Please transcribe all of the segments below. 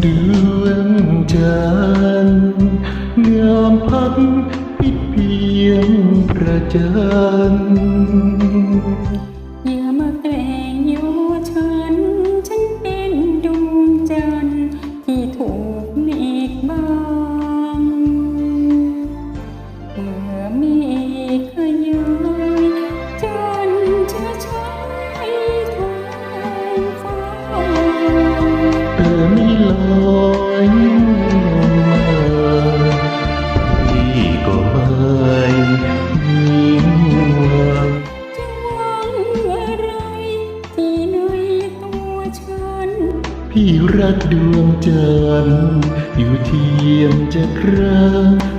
ดวงจันทร์งามพักพิดเพียงประจันอย่ามาแกล้งโยฉัน ฉันเป็นดวงจันทร์ที่ถูกเมฆบังเมื่อเมฆขยาย พี่รักดวงจันทร์อยู่เทียมจะครา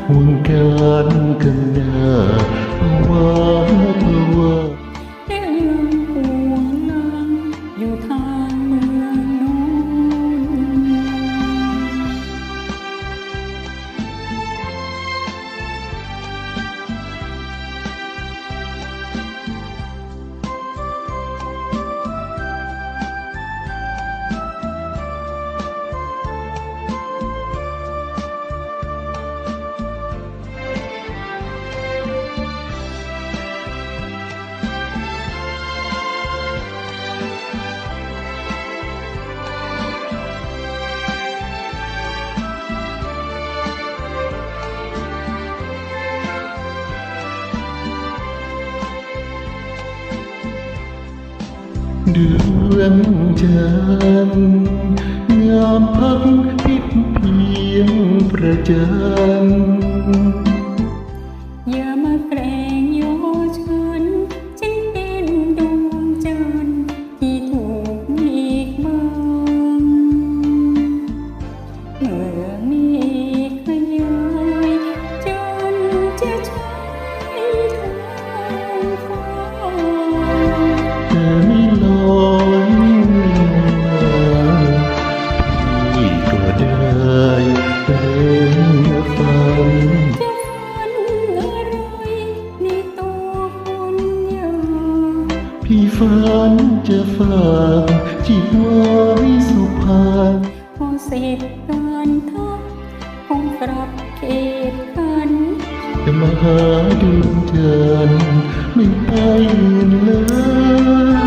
ห่วงการกันหนา เดือนจันทร์งามพักพิษเพียงประจันทร์ ฝันจะฝันอะไรในตัวคนอยากพี่ฝันจะฝากจิตไว้สุพรรณพอเสร็จการทักคงกลับเขตกันจะมาหาดวงจันทร์ไม่ไปอื่นเลย